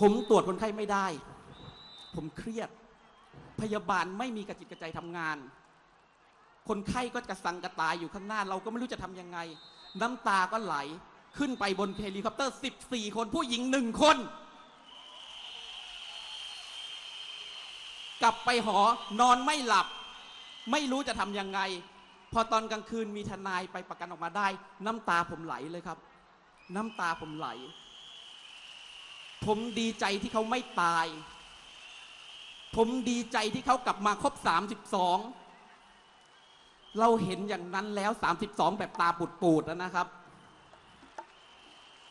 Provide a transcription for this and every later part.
ผมตรวจคนไข้ไม่ได้ ผมเครียด พยาบาลไม่มีกระจิตกระใจทำงาน คนไข้ก็กระสังกระตายอยู่ข้างหน้า เราก็ไม่รู้จะทำยังไง น้ำตาก็ไหลขึ้นไปบนเฮลิคอปเตอร์ 14 คนผู้หญิงหนึ่งคน กลับไปหอนอนไม่หลับ ไม่รู้จะทำยังไง พอตอนกลางคืนมีทนายไปประกันออกมาได้ น้ำตาผมไหลเลยครับ น้ำตาผมไหล ผมดีใจที่เขาไม่ตาย ผมดีใจที่เขากลับมาครบ 32 เราเห็นอย่างนั้นแล้ว 32 แบบตาปูดๆแล้วนะครับ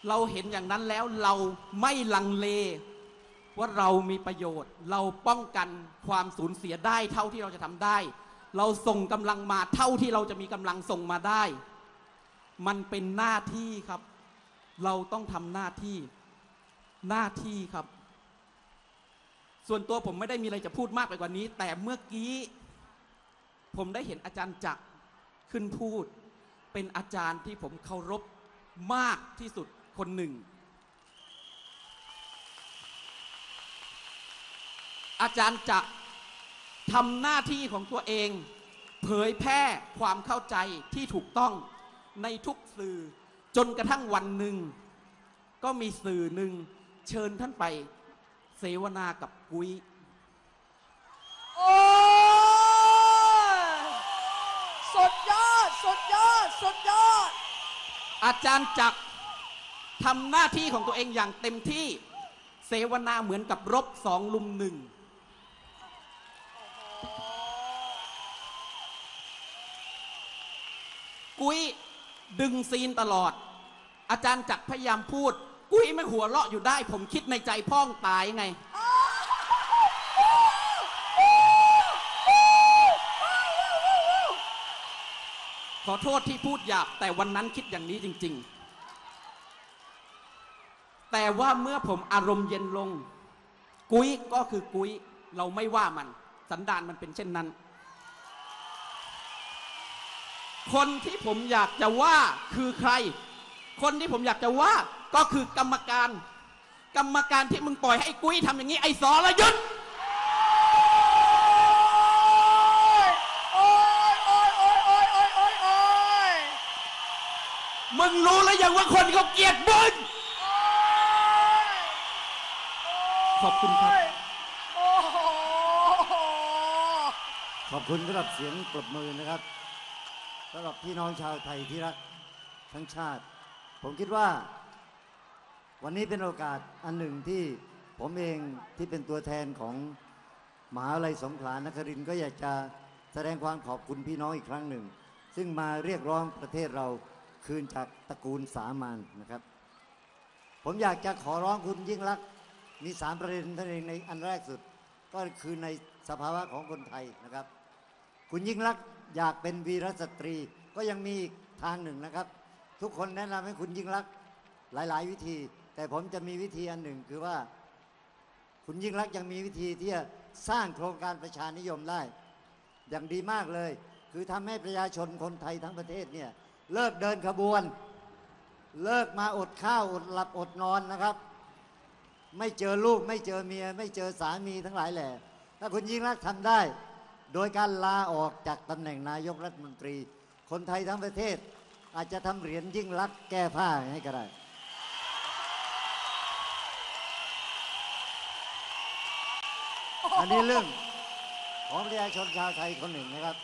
เราเห็นอย่างนั้นแล้วเราไม่ลังเล ว่าเรามีประโยชน์ เราป้องกันความสูญเสียได้เท่าที่เราจะทำได้ เราส่งกำลังมาเท่าที่เราจะมีกำลังส่งมาได้ มันเป็นหน้าที่ครับ เราต้องทำหน้าที่ หน้าที่ครับ ส่วนตัวผมไม่ได้มีอะไรจะพูดมากไปกว่านี้ แต่เมื่อกี้ ผมได้เห็นอาจารย์จักรขึ้นพูด เป็นอาจารย์ที่ผมเคารพมากที่สุดคนหนึ่ง อาจารย์จะทำหน้าที่ของตัวเอง เผยแพร่ความเข้าใจที่ถูกต้องในทุกสื่อจนกระทั่งวันหนึ่ง ก็มีสื่อหนึ่ง เชิญท่านไปเสวนากับกุ้ยโอ้ยสุดยอด สุดยอด สุดยอด อาจารย์จักรทำหน้าที่ของตัวเองอย่างเต็มที่เสวนาเหมือนกับรบสองลุมหนึ่งกุ้ยดึงซีนตลอด อาจารย์จักรพยายามพูด กุ้ยไม่หัวเราะอยู่ได้ ผมคิดในใจพ้องตายไง ขอโทษที่พูดหยาบแต่วันนั้นคิดอย่างนี้จริง ๆ แต่ว่าเมื่อผมอารมณ์เย็นลง กุ้ยก็คือกุ้ยเราไม่ว่ามัน สันดานมันเป็นเช่นนั้น คนที่ผมอยากจะว่าคือใคร คนที่ผมอยากจะว่า ก็คือกรรมการ กรรมการที่มึงปล่อยให้กุ้ยทำอย่างนี้ไอ้สรยุทธ์โอ้ยโอ้ยโอ้ยโอ้ยโอ้ยโอ้ยโอ้ยมึงรู้แล้วยังว่าคนเขาเกลียดมึงขอบคุณครับ ขอบคุณสำหรับเสียงปรบมือนะครับสำหรับพี่น้องชาวไทยที่รักทั้งชาติ ผมคิดว่า วันนี้เป็นโอกาสอันหนึ่งที่ผมเองที่เป็นตัวแทนของมหาวิทยาลัยสงขลานครินทร์ก็อยากจะแสดงความขอบคุณพี่น้องอีกครั้งหนึ่ง ซึ่งมาเรียกร้องประเทศเราคืนจากตระกูลสามานนะครับ ผมอยากจะขอร้องคุณยิ่งรักษณ์มีสามประเด็นท่านเองในอันแรกสุด ก็คือในสภาวะของคนไทยนะครับ คุณยิ่งรักษณ์อยากเป็นวีรสตรีก็ยังมีอีกทางหนึ่งนะครับ ทุกคนแนะนำให้คุณยิ่งรักษณ์หลาย ๆ วิธี แต่ผมจะมีวิธีอันหนึ่งคือว่า คุณยิ่งรักยังมีวิธีที่จะสร้างโครงการประชานิยมได้ อย่างดีมากเลย คือทำให้ประชาชนคนไทยทั้งประเทศเนี่ยเลิกเดินขบวน เลิกมาอดข้าวอดหลับอดนอนนะครับ ไม่เจอลูกไม่เจอเมีย ไม่เจอสามีทั้งหลายแหล่ถ้าคุณยิ่งรักทำได้ โดยการลาออกจากตำแหน่งนายกรัฐมนตรี คนไทยทั้งประเทศ อาจจะทำเหรียญยิ่งรักแก้ผ้าให้ก็ได้ อันนี้เรื่องของประชาชนชาวไทยคนหนึ่งนะครับ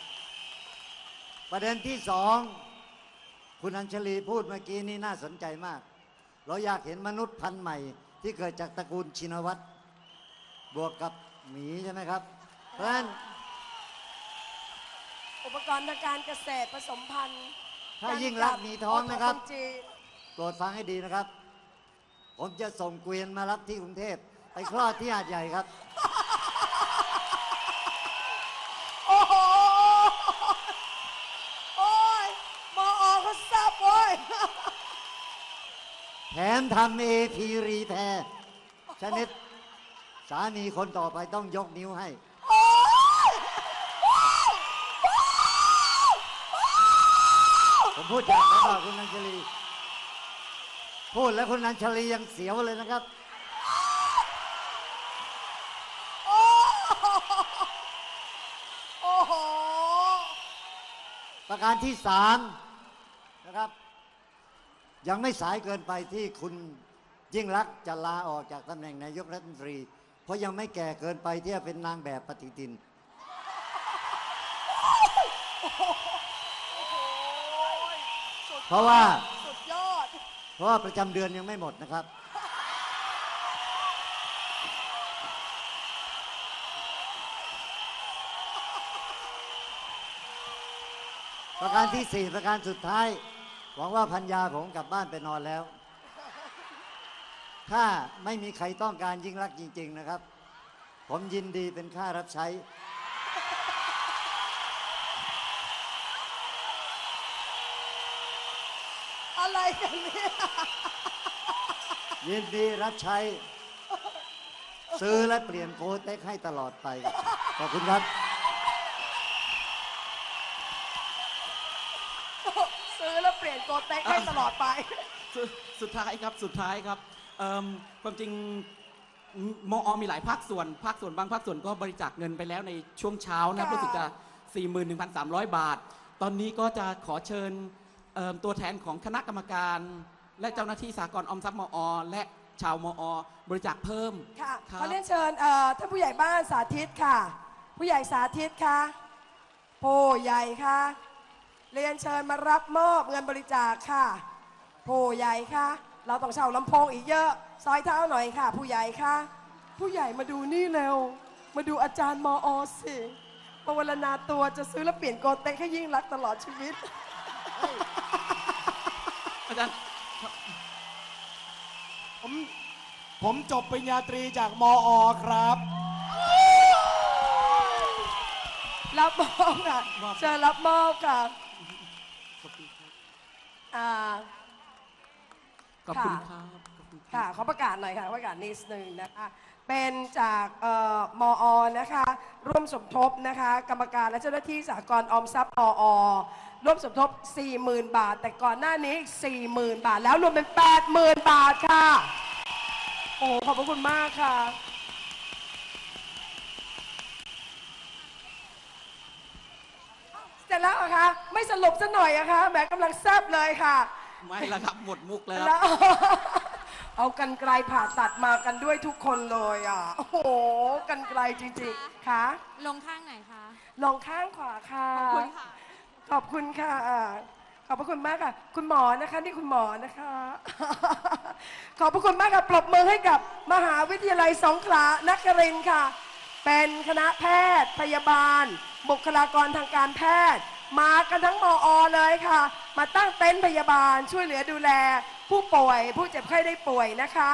ประเด็นที่สองคุณอัญชลีพูดเมื่อกี้นี่น่าสนใจมาก เราอยากเห็นมนุษย์พันธุ์ใหม่ ที่เกิดจากตระกูลชินวัตรบวกกับหมีใช่ไหมครับ เพราะฉะนั้นอุปกรณ์ทางการเกษตรผสมพันธุ์ถ้ายิ่งรักษณ์มีท้องนะครับโจีนโปรดฟังให้ดีนะครับ ผมจะส่งเกวียนมารับที่กรุงเทพ ไปคลอดที่หาดใหญ่ครับ แถมทำเอทีรีแทชนิด สามีคนต่อไปต้องยกนิ้วให้ ผมพูดจากแล้วคุณนันชลี พูดแล้วคุณนันชลียังเสียวเลยนะครับ โอ้โหประการที่สามนะครับ ยังไม่สายเกินไปที่คุณยิ่งรักจะลาออกจากตำแหน่งนายกรัฐมนตรี เพราะยังไม่แก่เกินไปที่จะเป็นนางแบบปฏิทิน เพราะว่า สุดยอด เพราะว่าประจำเดือนยังไม่หมดนะครับ ประการที่สี่ประการสุดท้าย หวังว่าพัญญาผมกลับบ้านไปนอนแล้ว ถ้าไม่มีใครต้องการยิ่งรักษณ์จริง ๆ นะครับ ผมยินดีเป็นค่ารับใช้ อะไรกันเนี่ยยินดีรับใช้ ซื้อและเปลี่ยนโกเต็กให้ตลอดไป ขอบคุณครับ ซื้อ แล้วเปลี่ยนเต็กให้ตลอดไป สุดสุดท้ายครับสุดท้ายครับเอิ่มความจริงมอมีหลายภาคส่วน ภาคส่วนบางภาคส่วนก็บริจาคเงินไปแล้วในช่วงเช้านะค่ะ รู้สึกจะ 41,300 บาท ตอนนี้ก็จะขอเชิญเอิ่มตัวแทนของคณะกรรมการ และเจ้าหน้าที่สากลออมทรัพย์มอ และชาวมอ บริจาคเพิ่มค่ะครับขอเรียนเชิญเอ่อท่านผู้ใหญ่บ้านสาธิตค่ะ ผู้ใหญ่สาธิตค่ะผู้ใหญ่ค่ะ เรียนเชิญมารับมอบเงินบริจาคค่ะผู้ใหญ่ค่ะเราต้องเช่าลำโพงอีกเยอะ ซอยเท้าหน่อยค่ะ ผู้ใหญ่ค่ะผู้ใหญ่มาดูนี่เร็ว มาดูอาจารย์มอสิปวารณาตัวจะซื้อแล้วเปลี่ยนโกเต็กให้ยิ่งรักษณ์ตลอดชีวิต อาจารย์ผมผมจบปริญญาตรีจากมอครับ รับมอบค่ะมอบเชิญรับมอบค่ะ อ่า ขอบคุณค่ะ ครับขอบคุณครับค่ะขอประกาศหน่อยค่ะประกาศนิดนึงนะคะ เป็นจากเอ่อมอนะคะ ร่วมสมทบนะคะ กรรมการและเจ้าหน้าที่สากลออมทรัพย์มอร่วมสมทบ 40,000 บาท แต่ก่อนหน้านี้อีก40,000 บาท แล้วรวมเป็น 80,000 บาทค่ะ โอ้ขอบพระคุณมากค่ะ เสร็จแล้วเหรอะคะ ไม่สรุปซะหน่อยอะคะแหมกำลังแซบเลยค่ะไม่ละครับหมดมุกแล้วแล้วเอากันไกลผ่าตัดมากันด้วยทุกคนเลยอะ โอ้โหกันไกลจริงๆค่ะลงข้างไหนคะลองข้างขวาค่ะ ขอบคุณค่ะ ขอบคุณค่ะอ่าขอบพระคุณมากค่ะ คุณหมอนะคะนี่คุณหมอนะคะ ขอบพระคุณมากค่ะ ปรบมือให้กับมหาวิทยาลัยสงขลานครินทร์ค่ะ เป็นคณะแพทย์พยาบาล บุคลากรทางการแพทย์ มากันทั้งมอเลยค่ะ มาตั้งเต็นท์พยาบาลช่วยเหลือดูแล ผู้ป่วย ผู้เจ็บไข้ได้ป่วยนะคะ